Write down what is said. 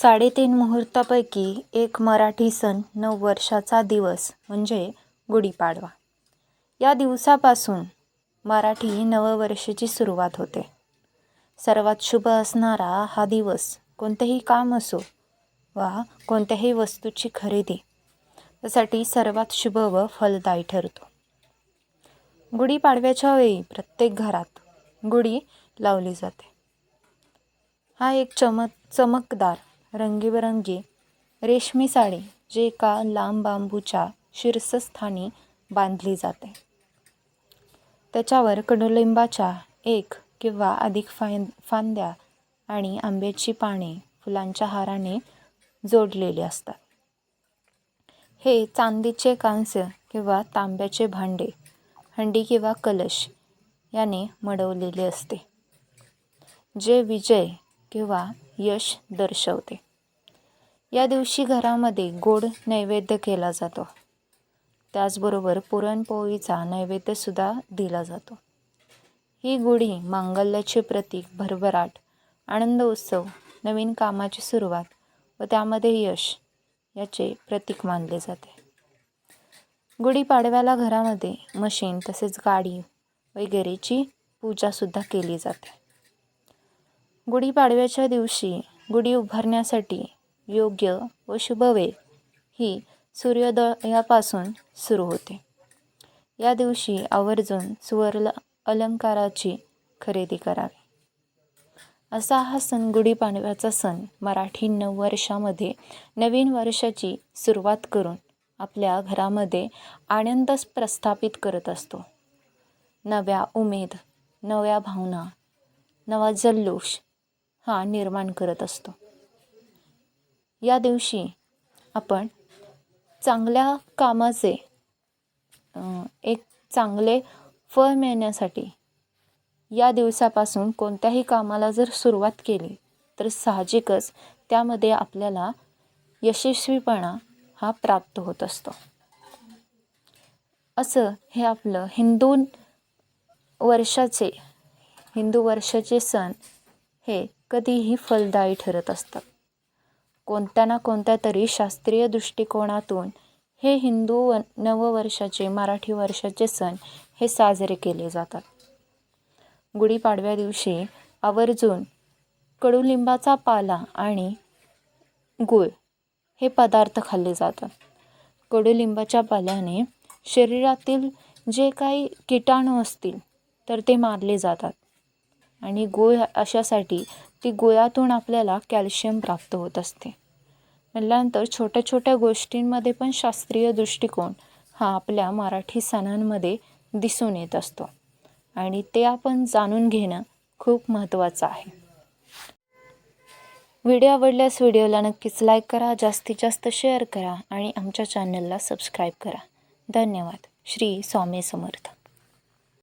साडेतीन मुहूर्तापैकी एक मराठी सण नववर्षाचा दिवस म्हणजे गुढीपाडवा. या दिवसापासून मराठी नववर्षाची सुरुवात होते. सर्वात शुभ असणारा हा दिवस कोणतेही काम असो वा कोणत्याही वस्तूची खरेदी यासाठी सर्वात शुभ व फलदायी ठरतो. गुढीपाडव्याच्या वेळी प्रत्येक घरात गुढी लावली जाते. हा एक चमक चमकदार रंगीबेरंगी रेशमी साडी जे एका लांब बांबूच्या शीर्षस्थानी बांधली जाते. त्याच्यावर कडुलिंबाच्या एक किंवा अधिक फां फांद्या आणि आंब्याची पाने फुलांच्या हाराने जोडलेली असतात. हे चांदीचे कांस्य किंवा तांब्याचे भांडे हंडी किंवा कलश याने मडवलेले असते. जे विजय किंवा यश दर्शवते. या दिवशी घरामध्ये गोड नैवेद्य केला जातो. त्याचबरोबर पुरणपोळीचा नैवेद्यसुद्धा दिला जातो. ही गुढी मांगल्याचे प्रतीक भरभराट आनंद उत्सव नवीन कामाची सुरुवात व त्यामध्ये यश याचे प्रतीक मानले जाते. गुढीपाडव्याला घरामध्ये मशीन तसेच गाडी वगैरेची पूजासुद्धा केली जाते. गुढीपाडव्याच्या दिवशी गुढी उभारण्यासाठी योग्य व शुभ वेळ ही सूर्योदयापासून सुरू होते. या दिवशी आवर्जून सुवर्ण अलंकाराची खरेदी करावी. असा हा सण गुढीपाडव्याचा सण मराठी नववर्षामध्ये नवीन वर्षाची सुरुवात करून आपल्या घरामध्ये आनंद प्रस्थापित करत असतो. नव्या उमेद नव्या भावना नवा जल्लोष हा निर्माण करत असतो. या दिवशी आपण चांगल्या कामाचे एक चांगले फळ मिळण्यासाठी या दिवसापासून कोणत्याही कामाला जर सुरुवात केली तर साहजिकच त्यामध्ये आपल्याला यशस्वीपणा हा प्राप्त होत असतो. असं हे आपलं हिंदू वर्षाचे हिंदू वर्षाचे सण हे कधीही फलदायी ठरत असतात. कोणत्या ना कोणत्या तरी शास्त्रीय दृष्टिकोनातून हे हिंदू व नववर्षाचे मराठी वर्षाचे सण हे साजरे केले जातात. गुढीपाडव्या दिवशी आवर्जून कडुलिंबाचा पाला आणि गूळ हे पदार्थ खाल्ले जातात. कडुलिंबाच्या पाल्याने शरीरातील जे काही किटाणू असतील तर ते मारले जातात. आणि गुळ अशासाठी ती गुळातून आपल्याला कॅल्शियम प्राप्त होत असते. म्हटल्यानंतर छोट्या छोट्या गोष्टींमध्ये पण शास्त्रीय दृष्टिकोन हा आपल्या मराठी सणांमध्ये दिसून येत असतो आणि ते आपण जाणून घेणं खूप महत्त्वाचं आहे. व्हिडिओ आवडल्यास व्हिडिओला नक्कीच लाईक करा जास्तीत जास्त शेअर करा आणि आमच्या चॅनलला सबस्क्राईब करा. धन्यवाद. श्री स्वामी समर्थ.